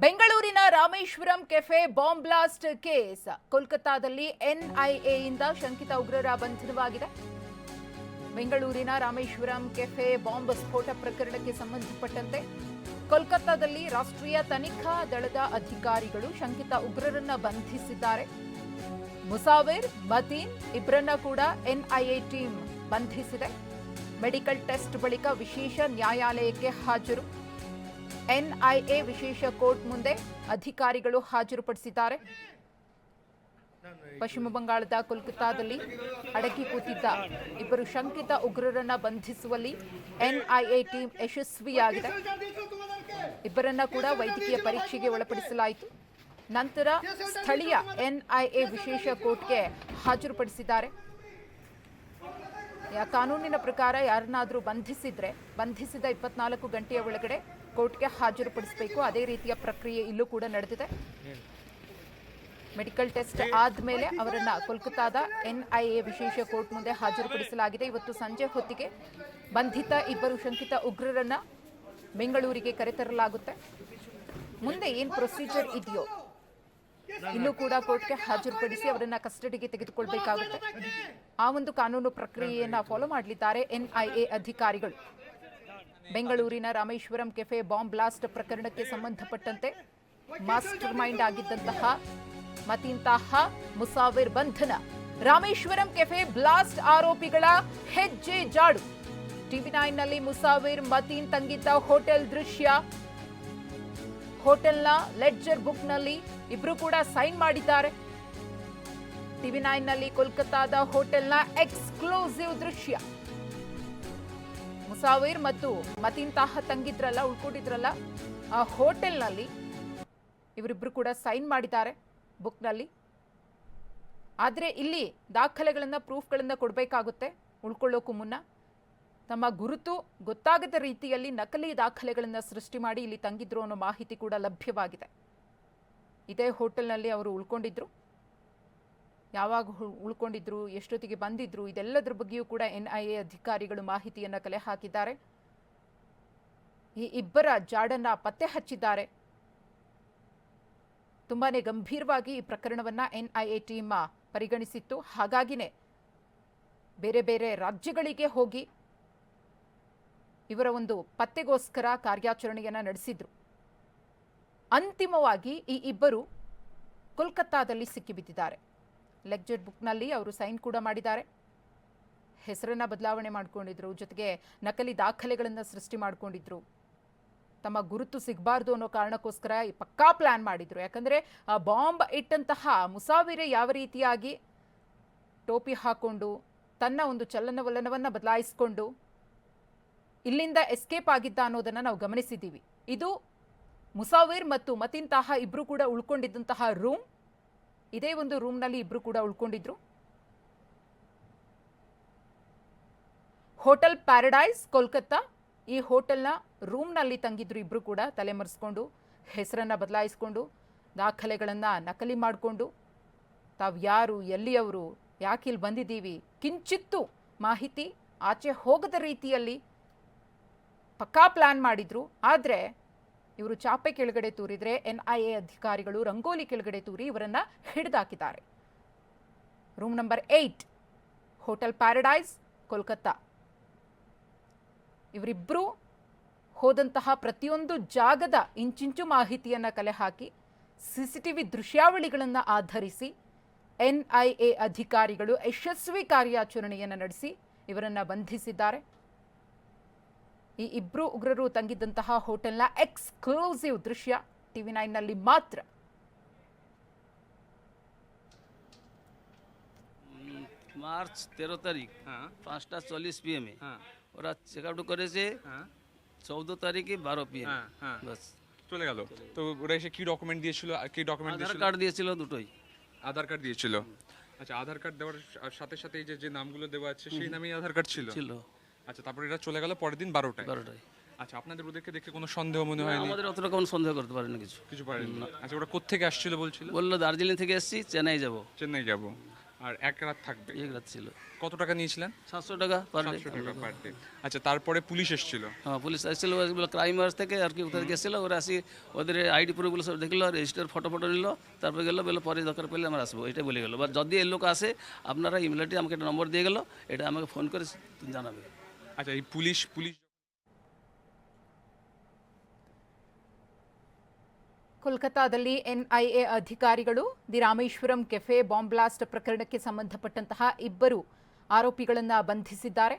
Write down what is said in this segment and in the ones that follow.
ಬೆಂಗಳೂರಿನ Rameshwaram cafe bomb blast case. ಕೋಲ್ಕತ್ತಾದಲ್ಲಿ ಎನ್ಐಎಯಿಂದ ಶಂಕಿತ ಉಗ್ರರ ಬಂಧನವಾಗಿದೆ. ಬೆಂಗಳೂರಿನ ರಾಮೇಶ್ವರಂ ಕೆಫೆ ಬಾಂಬ್ ಸ್ಫೋಟ ಪ್ರಕರಣಕ್ಕೆ ಸಂಬಂಧಪಟ್ಟಂತೆ ಕೋಲ್ಕತ್ತಾದಲ್ಲಿ ರಾಷ್ಟ್ರೀಯ ತನಿಖಾ ದಳದ ಅಧಿಕಾರಿಗಳು ಶಂಕಿತ ಉಗ್ರರನ್ನ ಬಂಧಿಸಿದ್ದಾರೆ. ಮುಸಾವಿರ್ ಮತೀನ್ ಇಬ್ಬರನ್ನ ಕೂಡ ಎನ್ಐಎ ಟೀಮ್ ಬಂಧಿಸಿದೆ. ಮೆಡಿಕಲ್ ಟೆಸ್ಟ್ ಬಳಿಕ ವಿಶೇಷ ನ್ಯಾಯಾಲಯಕ್ಕೆ ಹಾಜರು. ಎನ್ಐಎ ವಿಶೇಷ ಕೋರ್ಟ್ ಮುಂದೆ ಅಧಿಕಾರಿಗಳು ಹಾಜರುಪಡಿಸಿದ್ದಾರೆ. ಪಶ್ಚಿಮ ಬಂಗಾಳದ ಕೋಲ್ಕತ್ತಾದಲ್ಲಿ ಅಡಗಿ ಕೂತಿದ್ದ ಇಬ್ಬರು ಶಂಕಿತ ಉಗ್ರರನ್ನ ಬಂಧಿಸುವಲ್ಲಿ ಎನ್ಐಎ ಟೀಮ್ ಯಶಸ್ವಿಯಾಗಿದೆ. ಇಬ್ಬರನ್ನ ಕೂಡ ವೈದ್ಯಕೀಯ ಪರೀಕ್ಷೆಗೆ ಒಳಪಡಿಸಲಾಯಿತು. ನಂತರ ಸ್ಥಳೀಯ ಎನ್ಐಎ ವಿಶೇಷ ಕೋರ್ಟ್ಗೆ ಹಾಜರುಪಡಿಸಿದ್ದಾರೆ. ಕಾನೂನಿನ ಪ್ರಕಾರ ಯಾರನ್ನಾದರೂ ಬಂಧಿಸಿದ್ರೆ, ಬಂಧಿಸಿದ ಇಪ್ಪತ್ನಾಲ್ಕು ಗಂಟೆಯ ಒಳಗಡೆ ಕೋರ್ಟ್ಗೆ ಹಾಜರುಪಡಿಸಬೇಕು. ಅದೇ ರೀತಿಯ ಪ್ರಕ್ರಿಯೆ ಇಲ್ಲೂ ಕೂಡ ನಡೆದಿದೆ. ಮೆಡಿಕಲ್ ಟೆಸ್ಟ್ ಆದಮೇಲೆ ಅವರನ್ನ ಕೋಲ್ಕತ್ತಾದ ಎನ್ಐಎ ವಿಶೇಷ ಕೋರ್ಟ್ ಮುಂದೆ ಹಾಜರುಪಡಿಸಲಾಗಿದೆ. ಇವತ್ತು ಸಂಜೆ ಹೊತ್ತಿಗೆ ಬಂಧಿತ ಇಬ್ಬರು ಶಂಕಿತ ಉಗ್ರರನ್ನ ಬೆಂಗಳೂರಿಗೆ ಕರೆತರಲಾಗುತ್ತೆ. ಮುಂದೆ ಏನ್ ಪ್ರೊಸೀಜರ್ ಇದೆಯೋ ಇಲ್ಲೂ ಕೂಡ ಕೋರ್ಟ್ಗೆ ಹಾಜರುಪಡಿಸಿ ಅವರನ್ನ ಕಸ್ಟಡಿಗೆ ತೆಗೆದುಕೊಳ್ಬೇಕಾಗುತ್ತೆ. ಆ ಒಂದು ಕಾನೂನು ಪ್ರಕ್ರಿಯೆಯನ್ನ ಫಾಲೋ ಮಾಡಲಿದ್ದಾರೆ ಎನ್ಐಎ ಅಧಿಕಾರಿಗಳು. ಬೆಂಗಳೂರಿನ ರಾಮೇಶ್ವರಂ ಕೆಫೆ ಬಾಂಬ್ ಬ್ಲಾಸ್ಟ್ ಪ್ರಕರಣಕ್ಕೆ ಸಂಬಂಧಪಟ್ಟಂತೆ ಮಾಸ್ಟರ್ ಮೈಂಡ್ ಆಗಿದ್ದಂತಹ ಮತಿಂತಹ ಮುಸಾವಿರ್ ಬಂಧನ. ರಾಮೇಶ್ವರಂ ಕೆಫೆ ಬ್ಲಾಸ್ಟ್ ಆರೋಪಿಗಳ ಹೆಜ್ಜೆ ಜಾಡು. ಟಿವಿ ನೈನ್ನಲ್ಲಿ ಮುಸಾವಿರ್ ಮತೀನ್ ತಂಗಿದ್ದ ಹೋಟೆಲ್ ದೃಶ್ಯ. ಹೋಟೆಲ್ನ ಲೆಡ್ಜರ್ ಬುಕ್ನಲ್ಲಿ ಇಬ್ರು ಕೂಡ ಸೈನ್ ಮಾಡಿದ್ದಾರೆ. ಟಿವಿ ನೈನ್ನಲ್ಲಿ ಕೋಲ್ಕತ್ತಾದ ಹೋಟೆಲ್ನ ಎಕ್ಸ್ಕ್ಲೂಸಿವ್ ದೃಶ್ಯ. ಮುಸಾವಿರ್ ಮತ್ತು ಮತಿಂತಾಹ ತಾಹ ತಂಗಿದ್ರಲ್ಲ, ಉಳ್ಕೊಂಡಿದ್ರಲ್ಲ, ಆ ಹೋಟೆಲ್ನಲ್ಲಿ ಇವರಿಬ್ಬರು ಕೂಡ ಸೈನ್ ಮಾಡಿದ್ದಾರೆ, ಬುಕ್ನಲ್ಲಿ. ಆದರೆ ಇಲ್ಲಿ ದಾಖಲೆಗಳನ್ನು, ಪ್ರೂಫ್ಗಳನ್ನು ಕೊಡಬೇಕಾಗುತ್ತೆ ಉಳ್ಕೊಳ್ಳೋಕ್ಕೂ ಮುನ್ನ. ತಮ್ಮ ಗುರುತು ಗೊತ್ತಾಗದ ರೀತಿಯಲ್ಲಿ ನಕಲಿ ದಾಖಲೆಗಳನ್ನು ಸೃಷ್ಟಿ ಮಾಡಿ ಇಲ್ಲಿ ತಂಗಿದ್ರು ಅನ್ನೋ ಮಾಹಿತಿ ಕೂಡ ಲಭ್ಯವಾಗಿದೆ. ಇದೇ ಹೋಟೆಲ್ನಲ್ಲಿ ಅವರು ಉಳ್ಕೊಂಡಿದ್ರು. ಯಾವಾಗ ಉಳ್ಕೊಂಡಿದ್ರು, ಎಷ್ಟೊತ್ತಿಗೆ ಬಂದಿದ್ರು, ಇದೆಲ್ಲದರ ಬಗ್ಗೆಯೂ ಕೂಡ ಎನ್ ಐ ಎ ಅಧಿಕಾರಿಗಳು ಮಾಹಿತಿಯನ್ನು ಕಲೆ ಹಾಕಿದ್ದಾರೆ. ಈ ಇಬ್ಬರ ಜಾಡನ್ನ ಪತ್ತೆ ಹಚ್ಚಿದ್ದಾರೆ. ತುಂಬಾನೇ ಗಂಭೀರವಾಗಿ ಈ ಪ್ರಕರಣವನ್ನ ಎ ಟೀಮ್ ಪರಿಗಣಿಸಿತ್ತು. ಹಾಗಾಗಿನೇ ಬೇರೆ ಬೇರೆ ರಾಜ್ಯಗಳಿಗೆ ಹೋಗಿ ಇವರ ಒಂದು ಪತ್ತೆಗೋಸ್ಕರ ಕಾರ್ಯಾಚರಣೆಯನ್ನ ನಡೆಸಿದ್ರು. ಅಂತಿಮವಾಗಿ ಈ ಇಬ್ಬರು ಕೋಲ್ಕತ್ತಾದಲ್ಲಿ ಸಿಕ್ಕಿಬಿದ್ದಿದ್ದಾರೆ. ಲೆಕ್ಚರ್ ಬುಕ್ನಲ್ಲಿ ಅವರು ಸೈನ್ ಕೂಡ ಮಾಡಿದ್ದಾರೆ. ಹೆಸರನ್ನು ಬದಲಾವಣೆ ಮಾಡಿಕೊಂಡಿದ್ರು, ಜೊತೆಗೆ ನಕಲಿ ದಾಖಲೆಗಳನ್ನು ಸೃಷ್ಟಿ ಮಾಡಿಕೊಂಡಿದ್ರು. ತಮ್ಮ ಗುರುತು ಸಿಗಬಾರ್ದು ಅನ್ನೋ ಕಾರಣಕ್ಕೋಸ್ಕರ ಈ ಪಕ್ಕಾ ಪ್ಲ್ಯಾನ್ ಮಾಡಿದರು. ಯಾಕಂದರೆ ಬಾಂಬ್ ಇಟ್ಟಂತಹ ಮುಸಾವಿರೆ ಯಾವ ರೀತಿಯಾಗಿ ಟೋಪಿ ಹಾಕೊಂಡು ತನ್ನ ಒಂದು ಚಲನವಲನವನ್ನು ಬದಲಾಯಿಸಿಕೊಂಡು ಇಲ್ಲಿಂದ ಎಸ್ಕೇಪ್ ಆಗಿದ್ದ ಅನ್ನೋದನ್ನು ನಾವು ಗಮನಿಸಿದ್ದೀವಿ. ಇದು ಮುಸಾವಿರ್ ಮತ್ತು ಮತಿನ್ ತಾಹ ಇಬ್ರು ಕೂಡ ಉಳ್ಕೊಂಡಿದ್ದಂತಹ ರೂಮ್. ಇದೇ ಒಂದು ರೂಮ್ನಲ್ಲಿ ಇಬ್ರು ಕೂಡ ಉಳ್ಕೊಂಡಿದ್ರು. Hotel Paradise, Kolkata. ಈ ಹೋಟೆಲ್ನ ರೂಮ್ನಲ್ಲಿ ತಂಗಿದ್ರು ಇಬ್ರು ಕೂಡ ತಲೆಮರೆಸ್ಕೊಂಡು, ಹೆಸರನ್ನ ಬದಲಾಯಿಸ್ಕೊಂಡು, ದಾಖಲೆಗಳನ್ನು ನಕಲಿ ಮಾಡಿಕೊಂಡು. ತಾವು ಯಾರು, ಎಲ್ಲಿಯವರು ಯಾಕೆ ಇಲ್ಲಿ ಬಂದಿದ್ದೀವಿ, ಕಿಂಚಿತ್ತು ಮಾಹಿತಿ ಆಚೆ ಹೋಗದ ರೀತಿಯಲ್ಲಿ ಪಕ್ಕಾ ಪ್ಲಾನ್ ಮಾಡಿದ್ರು. ಆದರೆ ಇವರು ಚಾಪೆ ಕೆಳಗಡೆ ತೂರಿದ್ರೆ ಎನ್ಐಎ ಅಧಿಕಾರಿಗಳು ರಂಗೋಲಿ ಕೆಳಗಡೆ ತೂರಿ ಇವರನ್ನ ಹಿಡಿದಾಕಿದ್ದಾರೆ. Room number eight hotel Paradise, Kolkata. ಇವರಿಬ್ಬರು ಹೋದಂತಹ ಪ್ರತಿಯೊಂದು ಜಾಗದ ಇಂಚಿಂಚು ಮಾಹಿತಿಯನ್ನು ಕಲೆ ಹಾಕಿ, ಸಿಸಿಟಿವಿ ದೃಶ್ಯಾವಳಿಗಳನ್ನು ಆಧರಿಸಿ, ಎನ್ಐಎ ಅಧಿಕಾರಿಗಳು ಯಶಸ್ವಿ ಕಾರ್ಯಾಚರಣೆಯನ್ನು ನಡೆಸಿ ಇವರನ್ನು ಬಂಧಿಸಿದ್ದಾರೆ. ಈ ಇಬ್ರು ಉಗ್ರರು ತಂಗಿದ್ದಂತಹ ಹೋಟೆಲ್ನ ಎಕ್ಸ್ಕ್ಲೂಸಿವ್ ದೃಶ್ಯ ಟಿವಿ ನೈನ್ನಲ್ಲಿ ಮಾತ್ರ উম, মার্চ তেরো তারিখ হ্যাঁ পাঁচটা চল্লিশ পিএমে হ্যাঁ ওরা চেক আউট করেছে হ্যাঁ চৌদ্দ তারিখে বারো পিএম হ্যাঁ, হ্যাঁ। বাস চলে গেল তো ওরা এসে কি ডকুমেন্ট দিয়েছিল আর কি ডকুমেন্ট আধার দিয়েছিল কার্ড দিয়েছিল দুটোই আধার কার্ড দিয়েছিল আচ্ছা আধার কার্ড দেওয়ার সা- সাথে সাথে এই যে যে নামগুলো দেওয়া আছে সেই নামেই আধার কার্ড ছিল ছিল আচ্ছা তারপরে এটা চলে গেল পরের দিন বারোটায়। বারোটায়। আচ্ছা আপনাদের ওদেরকে দেখে কোনো সন্দেহ মনে হয়নি? আমাদের অতটা কোনো সন্দেহ করতে পারে না কিছু। কিছু পারেনি আচ্ছা ওরা কোত্থেকে আসছিল বলছিল? বলল দার্জিলিং থেকে এসেছি চেন্নাই যাব। চেন্নাই যাব। আর এক রাত থাকবে? এক রাত ছিল। কত টাকা নিয়েছিলেন? সাতশো টাকা পার ডে। টাকা পার ডে। আচ্ছা তারপরে পুলিশ এসেছিল? হ্যাঁ পুলিশ আসছিল ক্রাইম হাউস থেকে আর কি ওদের গেছিল ওরা আসি ওদের আইডি প্রুফগুলো সব দেখল রেজিস্টার ফটো ফটো নিল তারপরে গেলো বলে পরে দরকার পেলে আমরা আসব এটা বলে গেলো। বা যদি এর লোক আসে আপনারা ইমেলটি আমাকে একটা নম্বর দিয়ে গেলো এটা আমাকে ফোন করে জানাবে। আচ্ছা এই পুলিশ পুলিশ ಕೋಲ್ಕತ್ತಾದಲ್ಲಿ ಎನ್ಐಎ ಅಧಿಕಾರಿಗಳು the Rameshwaram cafe bomb blast ಪ್ರಕರಣಕ್ಕೆ ಸಂಬಂಧಪಟ್ಟಂತಹ ಇಬ್ಬರು ಆರೋಪಿಗಳನ್ನು ಬಂಧಿಸಿದ್ದಾರೆ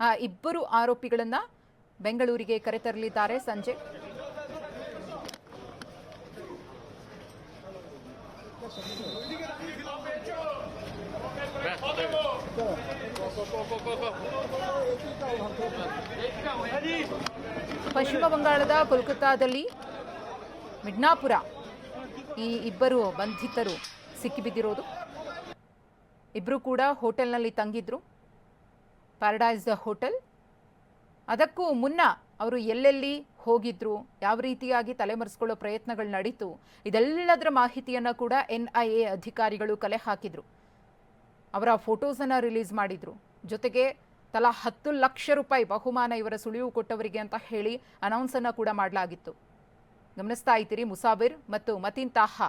ಆ ಇಬ್ಬರು ಆರೋಪಿಗಳನ್ನು ಬೆಂಗಳೂರಿಗೆ ಕರೆತರಲಿದ್ದಾರೆ ಸಂಜೆ ಪಶ್ಚಿಮ ಬಂಗಾಳದ ಕೋಲ್ಕತ್ತಾದಲ್ಲಿ ಮಿಡ್ನಾಪುರ ಈ ಇಬ್ಬರು ಬಂಧಿತರು ಸಿಕ್ಕಿಬಿದ್ದಿರೋದು. ಇಬ್ಬರು ಕೂಡ ಹೋಟೆಲ್ನಲ್ಲಿ ತಂಗಿದ್ರು. ಪ್ಯಾರಡೈಸ್ ಹೋಟೆಲ್ ಅದಕ್ಕೂ ಮುನ್ನ ಅವರು ಎಲ್ಲೆಲ್ಲಿ ಹೋಗಿದ್ರು, ಯಾವ ರೀತಿಯಾಗಿ ತಲೆಮರೆಸ್ಕೊಳ್ಳೋ ಪ್ರಯತ್ನಗಳು ನಡೀತು, ಇದೆಲ್ಲದರ ಮಾಹಿತಿಯನ್ನು ಕೂಡ ಎನ್ ಐ ಎ ಅಧಿಕಾರಿಗಳು ಕಲೆ ಹಾಕಿದರು. ಅವರ ಫೋಟೋಸನ್ನು ರಿಲೀಸ್ ಮಾಡಿದ್ರು. ಜೊತೆಗೆ ತಲಾ ಹತ್ತು ಲಕ್ಷ ರೂಪಾಯಿ ಬಹುಮಾನ ಇವರ ಸುಳಿವು ಕೊಟ್ಟವರಿಗೆ ಅಂತ ಹೇಳಿ ಅನೌನ್ಸನ್ನು ಕೂಡ ಮಾಡಲಾಗಿತ್ತು. ಗಮನಿಸ್ತಾ ಇದ್ದೀರಿ ಮುಸಾಬಿರ್ ಮತ್ತು ಮತಿನ್ ತಾಹಾ.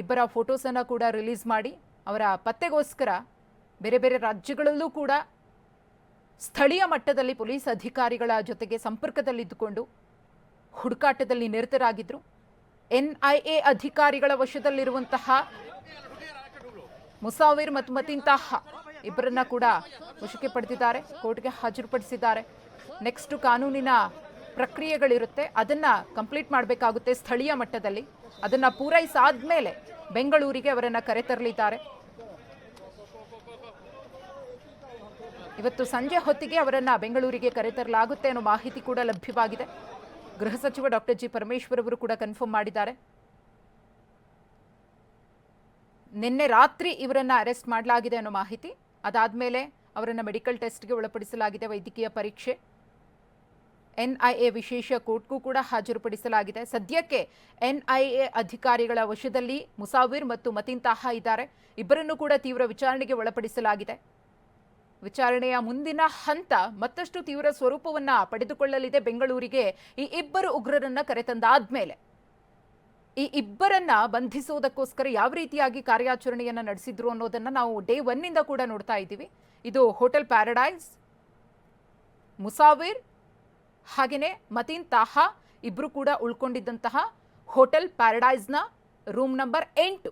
ಇಬ್ಬರ ಫೋಟೋಸನ್ನು ಕೂಡ ರಿಲೀಸ್ ಮಾಡಿ, ಅವರ ಪತ್ತೆಗೋಸ್ಕರ ಬೇರೆ ಬೇರೆ ರಾಜ್ಯಗಳಲ್ಲೂ ಕೂಡ ಸ್ಥಳೀಯ ಮಟ್ಟದಲ್ಲಿ ಪೊಲೀಸ್ ಅಧಿಕಾರಿಗಳ ಜೊತೆಗೆ ಸಂಪರ್ಕದಲ್ಲಿದ್ದುಕೊಂಡು ಹುಡುಕಾಟದಲ್ಲಿ ನಿರತರಾಗಿದ್ದರು ಎ ಅಧಿಕಾರಿಗಳ ವಶದಲ್ಲಿರುವಂತಹ ಮುಸಾವಿರ್ ಮತ್ತು ಮತಿಂತಹ ತಾಹಾ ಇಬ್ಬರನ್ನ ಕೂಡ ವಶಕ್ಕೆ ಪಡೆದಿದ್ದಾರೆ, ಕೋರ್ಟ್ಗೆ ಹಾಜರುಪಡಿಸಿದ್ದಾರೆ. ನೆಕ್ಸ್ಟ್ ಕಾನೂನಿನ ಪ್ರಕ್ರಿಯೆಗಳಿರುತ್ತೆ. ಅದನ್ನ ಕಂಪ್ಲೀಟ್ ಮಾಡಬೇಕಾಗುತ್ತೆ ಸ್ಥಳೀಯ ಮಟ್ಟದಲ್ಲಿ. ಅದನ್ನ ಪೂರೈಸಾದ್ಮೇಲೆ ಬೆಂಗಳೂರಿಗೆ ಅವರನ್ನು ಕರೆತರಲಿದ್ದಾರೆ ಇವತ್ತು ಸಂಜೆ ಹೊತ್ತಿಗೆ ಅವರನ್ನು ಬೆಂಗಳೂರಿಗೆ ಕರೆತರಲಾಗುತ್ತೆ ಅನ್ನೋ ಮಾಹಿತಿ ಕೂಡ ಲಭ್ಯವಾಗಿದೆ. ಗೃಹ ಸಚಿವ ಡಾಕ್ಟರ್ ಜಿ ಪರಮೇಶ್ವರ್ ಅವರು ಕೂಡ ಕನ್ಫರ್ಮ್ ಮಾಡಿದ್ದಾರೆ. ನಿನ್ನೆ ರಾತ್ರಿ ಇವರನ್ನ ಅರೆಸ್ಟ್ ಮಾಡಲಾಗಿದೆ ಅನ್ನೋ ಮಾಹಿತಿ. ಅದಾದಮೇಲೆ ಅವರನ್ನು ಮೆಡಿಕಲ್ ಟೆಸ್ಟ್ಗೆ ಒಳಪಡಿಸಲಾಗಿದೆ ವೈದ್ಯಕೀಯ ಪರೀಕ್ಷೆ. ಎನ್ ಐ ಎ ವಿಶೇಷ ಕೋರ್ಟ್ಗೂ ಕೂಡ ಹಾಜರುಪಡಿಸಲಾಗಿದೆ. ಸದ್ಯಕ್ಕೆ ಎನ್ ಐ ಎ ಅಧಿಕಾರಿಗಳ ವಶದಲ್ಲಿ ಮುಸಾವಿರ್ ಮತ್ತು ಮತೀನ್ ತಾಹಾ ಇದ್ದಾರೆ. ಇಬ್ಬರನ್ನು ಕೂಡ ತೀವ್ರ ವಿಚಾರಣೆಗೆ ಒಳಪಡಿಸಲಾಗಿದೆ. ವಿಚಾರಣೆಯ ಮುಂದಿನ ಹಂತ ಮತ್ತಷ್ಟು ತೀವ್ರ ಸ್ವರೂಪವನ್ನು ಪಡೆದುಕೊಳ್ಳಲಿದೆ ಬೆಂಗಳೂರಿಗೆ. ಈ ಇಬ್ಬರು ಉಗ್ರರನ್ನ ಕರೆತಂದಾದ್ಮೇಲೆ. ಈ ಇಬ್ಬರನ್ನ ಬಂಧಿಸುವುದಕ್ಕೋಸ್ಕರ ಯಾವ ರೀತಿಯಾಗಿ ಕಾರ್ಯಾಚರಣೆಯನ್ನು ನಡೆಸಿದ್ರು ಅನ್ನೋದನ್ನ ನಾವು ಡೇ ಒನ್ನಿಂದ ಕೂಡ ನೋಡ್ತಾ ಇದ್ದೀವಿ. ಇದು ಹೋಟೆಲ್ ಪ್ಯಾರಡೈಸ್ ಮುಸಾವಿರ್ ಹಾಗೆಯೇ ಮತೀನ್ ತಾಹಾ ಇಬ್ಬರು ಕೂಡ ಉಳ್ಕೊಂಡಿದ್ದಂತಹ ಹೋಟೆಲ್ ಪ್ಯಾರಡೈಸ್ನ ರೂಮ್ ನಂಬರ್ ಎಂಟು.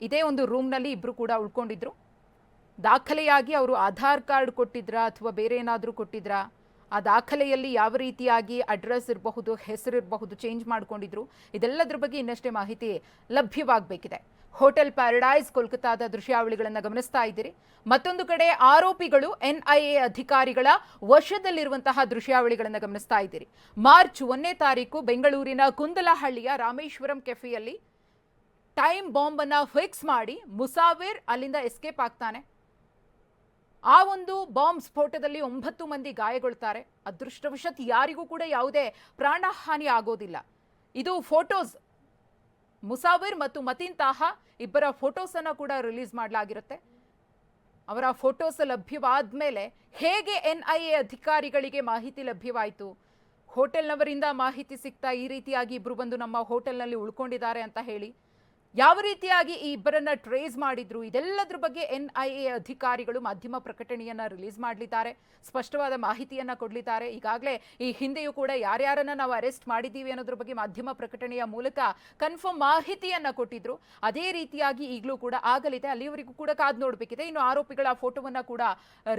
ಇದೇ ಒಂದು ರೂಮ್ನಲ್ಲಿ ಇಬ್ಬರು ಕೂಡ ಉಳ್ಕೊಂಡಿದ್ರು. ದಾಖಲೆಯಾಗಿ ಅವರು ಆಧಾರ್ ಕಾರ್ಡ್ ಕೊಟ್ಟಿದ್ರಾ ಅಥವಾ ಬೇರೆ ಏನಾದರೂ ಕೊಟ್ಟಿದ್ರಾ? ಆ ದಾಖಲೆಯಲ್ಲಿ ಯಾವ ರೀತಿಯಾಗಿ ಅಡ್ರೆಸ್ ಇರಬಹುದು ಹೆಸರಿರಬಹುದು ಚೇಂಜ್ ಮಾಡ್ಕೊಂಡಿದ್ರು, ಇದೆಲ್ಲದರ ಬಗ್ಗೆ ಇನ್ನಷ್ಟೇ ಮಾಹಿತಿ ಲಭ್ಯವಾಗಬೇಕಿದೆ. ಹೋಟೆಲ್ ಪ್ಯಾರಡೈಸ್ ಕೋಲ್ಕತ್ತಾದ ದೃಶ್ಯಾವಳಿಗಳನ್ನು ಗಮನಿಸ್ತಾ ಇದ್ದೀರಿ. ಮತ್ತೊಂದು ಕಡೆ ಆರೋಪಿಗಳು ಎನ್ಐಎ ಅಧಿಕಾರಿಗಳ ವಶದಲ್ಲಿರುವಂತಹ ದೃಶ್ಯಾವಳಿಗಳನ್ನು ಗಮನಿಸ್ತಾ ಇದ್ದೀರಿ. ಮಾರ್ಚ್ ಒಂದನೇ ತಾರೀಕು ಬೆಂಗಳೂರಿನ ಕುಂದಲಹಳ್ಳಿಯ ರಾಮೇಶ್ವರಂ ಕೆಫೆಯಲ್ಲಿ ಟೈಮ್ ಬಾಂಬನ್ನು ಫಿಕ್ಸ್ ಮಾಡಿ ಮುಸಾವಿರ್ ಅಲ್ಲಿಂದ ಎಸ್ಕೇಪ್ ಆಗ್ತಾನೆ. ಆ ಒಂದು ಬಾಂಬ್ ಸ್ಫೋಟದಲ್ಲಿ ಒಂಬತ್ತು ಮಂದಿ ಗಾಯಗೊಳ್ತಾರೆ. ಅದೃಷ್ಟವಶತ್ ಯಾರಿಗೂ ಕೂಡ ಯಾವುದೇ ಪ್ರಾಣಹಾನಿ ಆಗೋದಿಲ್ಲ. ಇದು ಫೋಟೋಸ್ ಮುಸಾವಿರ್ ಮತ್ತು ಮತೀನ್ ತಾಹ ಇಬ್ಬರ ಫೋಟೋಸ್ ಅನ್ನ ಕೂಡ ರಿಲೀಸ್ ಮಾಡಲಾಗಿರುತ್ತೆ. ಅವರ ಫೋಟೋಸ್ ಲಭ್ಯವಾದ ಮೇಲೆ ಹೇಗೆ ಎನ್ ಐ ಎ ಅಧಿಕಾರಿಗಳಿಗೆ ಮಾಹಿತಿ ಲಭ್ಯವಾಯಿತು? ಹೋಟೆಲ್ನವರಿಂದ ಮಾಹಿತಿ ಸಿಗ್ತಾ ಈ ರೀತಿಯಾಗಿ ಇಬ್ಬರು ಬಂದು ನಮ್ಮ ಹೋಟೆಲ್ನಲ್ಲಿ ಉಳ್ಕೊಂಡಿದ್ದಾರೆ ಅಂತ ಹೇಳಿ. ಯಾವ ರೀತಿಯಾಗಿ ಈ ಇಬ್ಬರನ್ನ ಟ್ರೇಸ್ ಮಾಡಿದ್ರು? ಇದೆಲ್ಲದ್ರ ಬಗ್ಗೆ ಎನ್ ಐ ಎ ಅಧಿಕಾರಿಗಳು ಮಾಧ್ಯಮ ಪ್ರಕಟಣೆಯನ್ನ ರಿಲೀಸ್ ಮಾಡಲಿದ್ದಾರೆ, ಸ್ಪಷ್ಟವಾದ ಮಾಹಿತಿಯನ್ನ ಕೊಡಲಿದ್ದಾರೆ. ಈಗಾಗಲೇ ಈ ಹಿಂದೆಯೂ ಕೂಡ ಯಾರ್ಯಾರನ್ನ ನಾವು ಅರೆಸ್ಟ್ ಮಾಡಿದ್ದೀವಿ ಅನ್ನೋದ್ರ ಬಗ್ಗೆ ಮಾಧ್ಯಮ ಪ್ರಕಟಣೆಯ ಮೂಲಕ ಕನ್ಫರ್ಮ್ ಮಾಹಿತಿಯನ್ನ ಕೊಟ್ಟಿದ್ರು. ಅದೇ ರೀತಿಯಾಗಿ ಈಗಲೂ ಕೂಡ ಆಗಲಿದೆ. ಅಲ್ಲಿವರೆಗೂ ಕೂಡ ಕಾದು ನೋಡಬೇಕಿದೆ. ಇನ್ನು ಆರೋಪಿಗಳ ಫೋಟೋವನ್ನ ಕೂಡ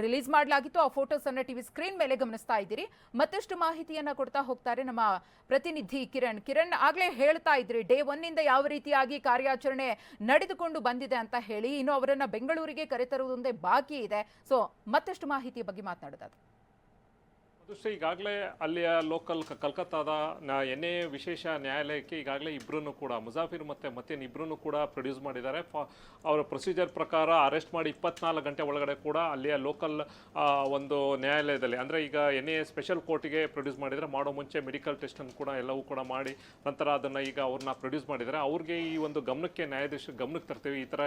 ರಿಲೀಸ್ ಮಾಡಲಾಗಿತ್ತು. ಆ ಫೋಟೋಸ್ ಅನ್ನ ಟಿವಿ ಸ್ಕ್ರೀನ್ ಮೇಲೆ ಗಮನಿಸ್ತಾ ಇದ್ದೀರಿ. ಮತ್ತಷ್ಟು ಮಾಹಿತಿಯನ್ನ ಕೊಡ್ತಾ ಹೋಗ್ತಾರೆ ನಮ್ಮ ಪ್ರತಿನಿಧಿ ಕಿರಣ್. ಕಿರಣ್ ಆಗ್ಲೇ ಹೇಳ್ತಾ ಇದ್ರಿ, ಡೇ ಒನ್ನಿಂದ ಯಾವ ರೀತಿಯಾಗಿ ಕಾರ್ಯಾಚರಣೆ ನಡೆದುಕೊಂಡು ಬಂದಿದೆ ಅಂತ ಹೇಳಿ, ಇನ್ನು ಅವರನ್ನ ಬೆಂಗಳೂರಿಗೆ ಕರೆತರುವುದೊಂದೇ ಬಾಕಿ ಇದೆ. ಸೊ ಮತ್ತಷ್ಟು ಮಾಹಿತಿಯ ಬಗ್ಗೆ ಮಾತನಾಡೋದಾದ್ರೆ. ದೃಷ್ಟಿ ಈಗಾಗಲೇ ಅಲ್ಲಿಯ ಲೋಕಲ್ ಕಲ್ಕತ್ತಾದ ಎನ್ ಎ ವಿಶೇಷ ನ್ಯಾಯಾಲಯಕ್ಕೆ ಈಗಾಗಲೇ ಇಬ್ಬರನ್ನು ಕೂಡ, ಮುಜಾಫಿರ್ ಮತ್ತು ಮತ್ತೇನು ಇಬ್ಬರನ್ನು ಕೂಡ ಪ್ರೊಡ್ಯೂಸ್ ಮಾಡಿದ್ದಾರೆ. ಅವರ ಪ್ರೊಸೀಜರ್ ಪ್ರಕಾರ ಅರೆಸ್ಟ್ ಮಾಡಿ ಇಪ್ಪತ್ನಾಲ್ಕು ಗಂಟೆ ಒಳಗಡೆ ಕೂಡ ಅಲ್ಲಿಯ ಲೋಕಲ್ ಒಂದು ನ್ಯಾಯಾಲಯದಲ್ಲಿ, ಅಂದರೆ ಈಗ ಎನ್ ಎ ಸ್ಪೆಷಲ್ ಕೋರ್ಟಿಗೆ ಪ್ರೊಡ್ಯೂಸ್ ಮಾಡಿದರೆ ಮಾಡೋ ಮುಂಚೆ ಮೆಡಿಕಲ್ ಟೆಸ್ಟನ್ನು ಕೂಡ ಎಲ್ಲವೂ ಕೂಡ ಮಾಡಿ ನಂತರ ಅದನ್ನು ಈಗ ಅವ್ರನ್ನ ಪ್ರೊಡ್ಯೂಸ್ ಮಾಡಿದ್ದಾರೆ. ಅವ್ರಿಗೆ ಈ ಒಂದು ಗಮನಕ್ಕೆ ನ್ಯಾಯಾಧೀಶ ಗಮನಕ್ಕೆ ತರ್ತೀವಿ. ಈ ಥರ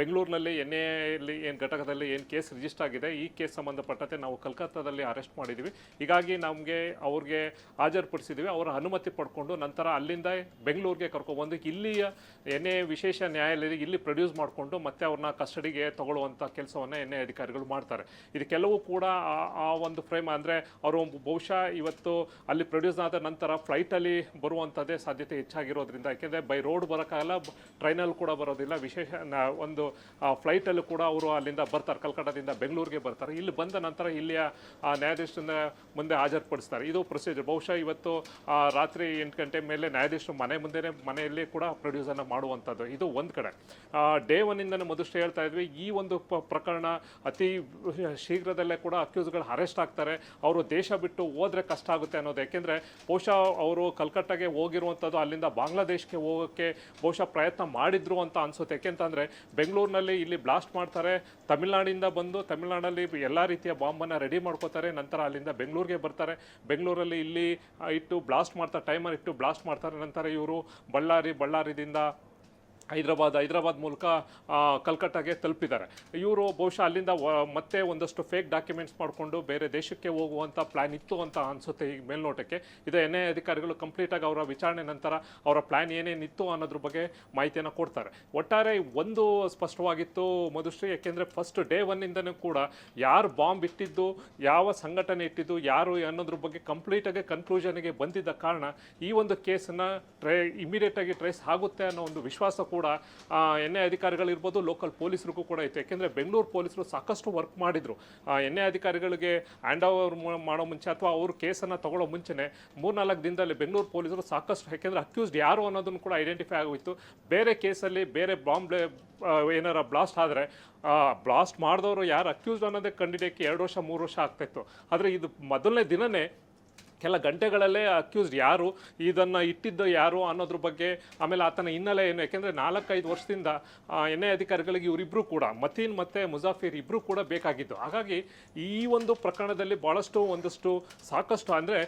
ಬೆಂಗಳೂರಿನಲ್ಲಿ ಎನ್ ಎಲ್ಲಿ ಏನು ಘಟಕದಲ್ಲಿ ಏನು ಕೇಸ್ ರಿಜಿಸ್ಟರ್ ಆಗಿದೆ, ಈ ಕೇಸ್ ಸಂಬಂಧಪಟ್ಟಂತೆ ನಾವು ಕಲ್ಕತ್ತಾದಲ್ಲಿ ಅರೆಸ್ಟ್ ಮಾಡಿದ್ದೀವಿ ಹೀಗಾಗಿ ನಮಗೆ ಅವ್ರಿಗೆ ಹಾಜರುಪಡಿಸಿದ್ದೀವಿ ಅವರ ಅನುಮತಿ ಪಡ್ಕೊಂಡು ನಂತರ ಅಲ್ಲಿಂದ ಬೆಂಗಳೂರಿಗೆ ಕರ್ಕೊಬಂದು ಇಲ್ಲಿಯ ಎನ್ ಎ ವಿಶೇಷ ನ್ಯಾಯಾಲಯ ಇಲ್ಲಿ ಪ್ರೊಡ್ಯೂಸ್ ಮಾಡಿಕೊಂಡು ಮತ್ತೆ ಅವ್ರನ್ನ ಕಸ್ಟಡಿಗೆ ತಗೊಳ್ಳುವಂಥ ಕೆಲಸವನ್ನು ಎನ್ ಎ ಅಧಿಕಾರಿಗಳು ಮಾಡ್ತಾರೆ. ಇದಕ್ಕೆಲ್ಲವೂ ಕೂಡ ಆ- ಒಂದು ಫ್ರೇಮ್ ಅಂದರೆ ಅವರು ಬಹುಶಃ ಇವತ್ತು ಅಲ್ಲಿ ಪ್ರೊಡ್ಯೂಸ್ ಆದ ನಂತರ ಫ್ಲೈಟಲ್ಲಿ ಬರುವಂಥದ್ದೇ ಸಾಧ್ಯತೆ ಹೆಚ್ಚಾಗಿರೋದ್ರಿಂದ, ಯಾಕೆಂದರೆ ಬೈ ರೋಡ್ ಬರೋಕ್ಕಾಗಲ್ಲ ಟ್ರೈನಲ್ಲಿ ಕೂಡ ಬರೋದಿಲ್ಲ. ವಿಶೇಷ ಒಂದು ಫ್ಲೈಟಲ್ಲೂ ಕೂಡ ಅವರು ಅಲ್ಲಿಂದ ಬರ್ತಾರೆ, ಕಲ್ಕತ್ತಾದಿಂದ ಬೆಂಗಳೂರಿಗೆ ಬರ್ತಾರೆ. ಇಲ್ಲಿ ಬಂದ ನಂತರ ಇಲ್ಲಿಯ ನ್ಯಾಯಾಧೀಶನ ಮುಂದೆ ಹಾಜರುಪಡಿಸ್ತಾರೆ. ಇದು ಪ್ರೊಸೀಜರ್ ಬಹುಶಃ ಇವತ್ತು ರಾತ್ರಿ ಎಂಟು ಗಂಟೆ ಮೇಲೆ ನ್ಯಾಯಾಧೀಶರು ಮನೆ ಮುಂದೆನೇ, ಮನೆಯಲ್ಲಿ ಕೂಡ ಪ್ರೊಡ್ಯೂಸನ್ನು ಮಾಡುವಂಥದ್ದು. ಇದು ಒಂದು ಕಡೆ. ಡೇ ಒನ್ನಿಂದನೇ ಮೊದಲು ಹೇಳ್ತಾ ಇದ್ವಿ, ಈ ಒಂದು ಪ್ರಕರಣ ಅತಿ ಶೀಘ್ರದಲ್ಲೇ ಕೂಡ ಅಕ್ಯೂಸ್ಗಳು ಅರೆಸ್ಟ್ ಆಗ್ತಾರೆ. ಅವರು ದೇಶ ಬಿಟ್ಟು ಹೋದರೆ ಕಷ್ಟ ಆಗುತ್ತೆ ಅನ್ನೋದು. ಯಾಕೆಂದರೆ ಬಹುಶಃ ಅವರು ಕಲ್ಕಟ್ಟಾಗೆ ಹೋಗಿರುವಂಥದ್ದು ಅಲ್ಲಿಂದ ಬಾಂಗ್ಲಾದೇಶಕ್ಕೆ ಹೋಗೋಕ್ಕೆ ಬಹುಶಃ ಪ್ರಯತ್ನ ಮಾಡಿದ್ರು ಅಂತ ಅನ್ಸುತ್ತೆ. ಯಾಕೆಂತಂದರೆ ಬೆಂಗಳೂರಿನಲ್ಲಿ ಇಲ್ಲಿ ಬ್ಲಾಸ್ಟ್ ಮಾಡ್ತಾರೆ. ತಮಿಳ್ನಾಡಿಂದ ಬಂದು ತಮಿಳ್ನಾಡಲ್ಲಿ ಎಲ್ಲ ರೀತಿಯ ಬಾಂಬನ್ನು ರೆಡಿ ಮಾಡ್ಕೋತಾರೆ. ನಂತರ ಅಲ್ಲಿಂದ ಬೆಂಗಳೂರಿಗೆ ಬರ್ತಾರೆ. ಬೆಂಗಳೂರಲ್ಲಿ ಇಲ್ಲಿ ಇಟ್ಟು ಬ್ಲಾಸ್ಟ್ ಮಾಡ್ತಾರೆ ಟೈಮರ್ ಇಟ್ಟು ಬ್ಲಾಸ್ಟ್ ಮಾಡ್ತಾರೆ ನಂತರ ಇವರು ಬಳ್ಳಾರಿ, ಬಳ್ಳಾರಿದಿಂದ ಹೈದರಾಬಾದ್ ಹೈದರಾಬಾದ್ ಮೂಲಕ ಕಲ್ಕಟ್ಟಾಗೆ ತಲುಪಿದ್ದಾರೆ. ಇವರು ಬಹುಶಃ ಅಲ್ಲಿಂದ ಮತ್ತೆ ಒಂದಷ್ಟು ಫೇಕ್ ಡಾಕ್ಯುಮೆಂಟ್ಸ್ ಮಾಡಿಕೊಂಡು ಬೇರೆ ದೇಶಕ್ಕೆ ಹೋಗುವಂಥ ಪ್ಲ್ಯಾನ್ ಇತ್ತು ಅಂತ ಅನಿಸುತ್ತೆ ಈ ಮೇಲ್ನೋಟಕ್ಕೆ. ಇದು ಎನ್ ಐ ಅಧಿಕಾರಿಗಳು ಕಂಪ್ಲೀಟಾಗಿ ಅವರ ವಿಚಾರಣೆ ನಂತರ ಅವರ ಪ್ಲ್ಯಾನ್ ಏನೇನಿತ್ತು ಅನ್ನೋದ್ರ ಬಗ್ಗೆ ಮಾಹಿತಿಯನ್ನು ಕೊಡ್ತಾರೆ. ಒಟ್ಟಾರೆ ಒಂದು ಸ್ಪಷ್ಟವಾಗಿತ್ತು ಮಧುಶ್ರೀ, ಯಾಕೆಂದರೆ ಫಸ್ಟ್ ಡೇ ಒನ್ನಿಂದನೂ ಕೂಡ ಯಾರು ಬಾಂಬ್ ಇಟ್ಟಿದ್ದು, ಯಾವ ಸಂಘಟನೆ ಇಟ್ಟಿದ್ದು, ಯಾರು ಅನ್ನೋದ್ರ ಬಗ್ಗೆ ಕಂಪ್ಲೀಟಾಗಿ ಕನ್ಕ್ಲೂಷನ್ಗೆ ಬಂದಿದ್ದ ಕಾರಣ ಈ ಒಂದು ಕೇಸನ್ನು ಟ್ರೈ ಇಮಿಡಿಯೇಟಾಗಿ ಟ್ರೇಸ್ ಆಗುತ್ತೆ ಅನ್ನೋ ಒಂದು ವಿಶ್ವಾಸ ಎನ್ ಎ ಅಧಿಕಾರಿಗಳಿರ್ಬೋದು ಲೋಕಲ್ ಪೊಲೀಸರಿಗೂ ಕೂಡ ಇತ್ತು. ಯಾಕೆಂದರೆ ಬೆಂಗಳೂರು ಪೊಲೀಸರು ಸಾಕಷ್ಟು ವರ್ಕ್ ಮಾಡಿದರು. ಎನ್ ಎ ಅಧಿಕಾರಿಗಳಿಗೆ ಹ್ಯಾಂಡ್ ಓವರ್ ಮಾಡೋ ಮುಂಚೆ ಅಥವಾ ಅವರು ಕೇಸನ್ನು ತಗೊಳ್ಳೋ ಮುಂಚೆನೆ ಮೂರ್ನಾಲ್ಕು ದಿನದಲ್ಲಿ ಬೆಂಗಳೂರು ಪೊಲೀಸರು ಸಾಕಷ್ಟು, ಯಾಕೆಂದರೆ ಅಕ್ಯೂಸ್ಡ್ ಯಾರು ಅನ್ನೋದನ್ನು ಕೂಡ ಐಡೆಂಟಿಫೈ ಆಗೋಯಿತು. ಬೇರೆ ಕೇಸಲ್ಲಿ ಬೇರೆ ಬಾಂಬ್ ಏನಾರ ಬ್ಲಾಸ್ಟ್ ಆದರೆ ಬ್ಲಾಸ್ಟ್ ಮಾಡಿದವರು ಯಾರು ಅಕ್ಯೂಸ್ಡ್ ಅನ್ನೋದೇ ಕಂಡಿಡಿಯೋಕ್ಕೆ ಎರಡು ವರ್ಷ, ಮೂರು ವರ್ಷ ಆಗ್ತಾಯಿತ್ತು ಆದರೆ ಇದು ಮೊದಲನೇ ದಿನನೇ ಕೆಲ ಗಂಟೆಗಳಲ್ಲೇ ಅಕ್ಯೂಸ್ಡ್ ಯಾರು, ಇದನ್ನು ಇಟ್ಟಿದ್ದು ಯಾರು ಅನ್ನೋದ್ರ ಬಗ್ಗೆ ಆಮೇಲೆ ಆತನ ಹಿನ್ನೆಲೆ ಏನು? ಯಾಕೆಂದರೆ ನಾಲ್ಕೈದು ವರ್ಷದಿಂದ ಎನ್ ಐ ಅಧಿಕಾರಿಗಳಿಗೆ ಇವರಿಬ್ಬರು ಕೂಡ, ಮತೀನ್ ಮತ್ತು ಮುಜಾಫಿರ್ ಇಬ್ಬರು ಕೂಡ ಬೇಕಾಗಿದ್ದು. ಹಾಗಾಗಿ ಈ ಒಂದು ಪ್ರಕರಣದಲ್ಲಿ ಭಾಳಷ್ಟು ಒಂದಷ್ಟು ಸಾಕಷ್ಟು ಅಂದರೆ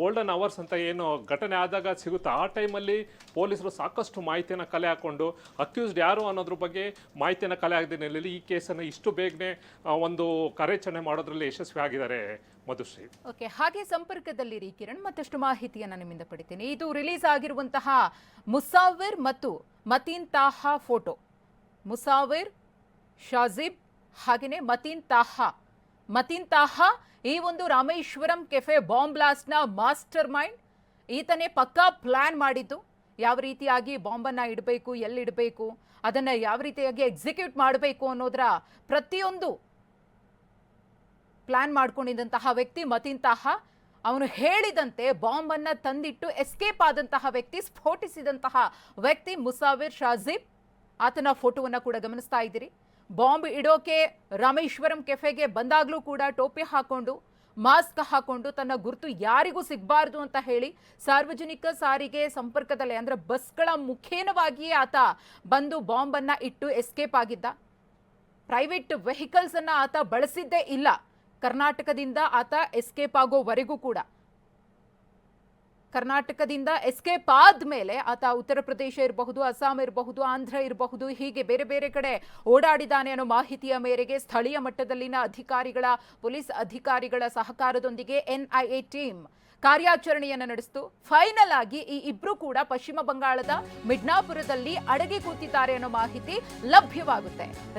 ಗೋಲ್ಡನ್ ಅವರ್ಸ್ ಅಂತ ಏನು ಘಟನೆ ಆದಾಗ ಸಿಗುತ್ತೆ? ಆ ಟೈಮಲ್ಲಿ ಪೊಲೀಸರು ಸಾಕಷ್ಟು ಮಾಹಿತಿಯನ್ನು ಕಲೆ ಹಾಕ್ಕೊಂಡು ಅಕ್ಯೂಸ್ಡ್ ಯಾರು ಅನ್ನೋದ್ರ ಬಗ್ಗೆ ಮಾಹಿತಿಯನ್ನು ಕಲೆ ಹಾಕಿದ ಈ ಕೇಸನ್ನು ಇಷ್ಟು ಬೇಗನೆ ಒಂದು ಕಾರ್ಯಾಚರಣೆ ಮಾಡೋದ್ರಲ್ಲಿ ಯಶಸ್ವಿ ಆಗಿದ್ದಾರೆ ಮಧುಶ್ರೀ. ಓಕೆ ಹಾಗೆ ಸಂಪರ್ಕದಲ್ಲಿರಿ ಕಿರಣ್, ಮತ್ತಷ್ಟು ಮಾಹಿತಿಯನ್ನು ನಿಮ್ಮಿಂದ ಪಡಿತೇನೆ. ಇದು ರಿಲೀಸ್ ಆಗಿರುವಂತಹ ಮುಸಾವಿರ್ ಮತ್ತು ಮತೀನ್ ತಾಹಾ ಫೋಟೋ ಮುಸಾವಿರ್, ಶಾಜಿಬ್ ಹಾಗೆಯೇ ಮತೀನ್ ತಾಹಾ. ಮತೀನ್ ತಾಹಾ ಈ ಒಂದು ರಾಮೇಶ್ವರಂ ಕೆಫೆ ಬಾಂಬ್ ಬ್ಲಾಸ್ಟ್ನ ಮಾಸ್ಟರ್ ಮೈಂಡ್ ಈತನೇ ಪಕ್ಕಾ ಪ್ಲಾನ್ ಮಾಡಿದ್ದು. ಯಾವ ರೀತಿಯಾಗಿ ಬಾಂಬನ್ನು ಇಡಬೇಕು, ಎಲ್ಲಿಡಬೇಕು, ಅದನ್ನು ಯಾವ ರೀತಿಯಾಗಿ ಎಕ್ಸಿಕ್ಯೂಟ್ ಮಾಡಬೇಕು ಅನ್ನೋದರ ಪ್ರತಿಯೊಂದು ಪ್ಲಾನ್ ಮಾಡ್ಕೊಂಡಿದ್ದಂತಹ ವ್ಯಕ್ತಿ ಮತ್ತಿಂತಹ ಅವನು ಹೇಳಿದಂತೆ ಬಾಂಬನ್ನು ತಂದಿಟ್ಟು ಎಸ್ಕೇಪ್ ಆದಂತಹ ವ್ಯಕ್ತಿ, ಸ್ಫೋಟಿಸಿದಂತಹ ವ್ಯಕ್ತಿ ಮುಸಾವಿರ್ ಶಾಜಿಬ್. ಆತನ ಫೋಟೋವನ್ನು ಕೂಡ ಗಮನಿಸ್ತಾ ಇದ್ದೀರಿ. ಬಾಂಬ್ ಇಡೋಕೆ ರಾಮೇಶ್ವರಂ ಕೆಫೆಗೆ ಬಂದಾಗಲೂ ಕೂಡ ಟೋಪಿ ಹಾಕೊಂಡು, ಮಾಸ್ಕ್ ಹಾಕೊಂಡು ತನ್ನ ಗುರುತು ಯಾರಿಗೂ ಸಿಗಬಾರ್ದು ಅಂತ ಹೇಳಿ ಸಾರ್ವಜನಿಕ ಸಾರಿಗೆ ಸಂಪರ್ಕದಲ್ಲಿ ಅಂದ್ರೆ ಬಸ್ಗಳ ಮುಖೇನವಾಗಿಯೇ ಆತ ಬಂದು ಬಾಂಬನ್ನು ಇಟ್ಟು ಎಸ್ಕೇಪ್ ಆಗಿದ್ದ. ಪ್ರೈವೇಟ್ ವೆಹಿಕಲ್ಸ್ ಅನ್ನ ಆತ ಬಳಸಿದ್ದೇ ಇಲ್ಲ. ಕರ್ನಾಟಕದಿಂದ ಆತ ಎಸ್ಕೇಪ್ ಆಗೋವರೆಗೂ ಕೂಡ. ಕರ್ನಾಟಕದಿಂದ ಎಸ್ಕೇಪ್ ಆದ ಮೇಲೆ ಆತ ಉತ್ತರ ಪ್ರದೇಶ ಇರಬಹುದು, ಅಸ್ಸಾಂ ಇರಬಹುದು, ಆಂಧ್ರ ಇರಬಹುದು, ಹೀಗೆ ಬೇರೆ ಬೇರೆ ಕಡೆ ಓಡಾಡಿದ್ದಾನೆ ಅನ್ನೋ ಮಾಹಿತಿಯ ಮೇರೆಗೆ ಸ್ಥಳೀಯ ಮಟ್ಟದಲ್ಲಿನ ಅಧಿಕಾರಿಗಳ, ಪೊಲೀಸ್ ಅಧಿಕಾರಿಗಳ ಸಹಕಾರದೊಂದಿಗೆ ಎನ್ಐಎ ಟೀಮ್ ಕಾರ್ಯಾಚರಣೆಯನ್ನು ನಡೆಸಿತು. ಫೈನಲ್ ಆಗಿ ಈ ಇಬ್ರು ಕೂಡ ಪಶ್ಚಿಮ ಬಂಗಾಳದ ಮಿಡ್ನಾಪುರದಲ್ಲಿ ಅಡಗಿ ಕೂತಿದ್ದಾರೆ ಅನ್ನೋ ಮಾಹಿತಿ ಲಭ್ಯವಾಗುತ್ತೆ.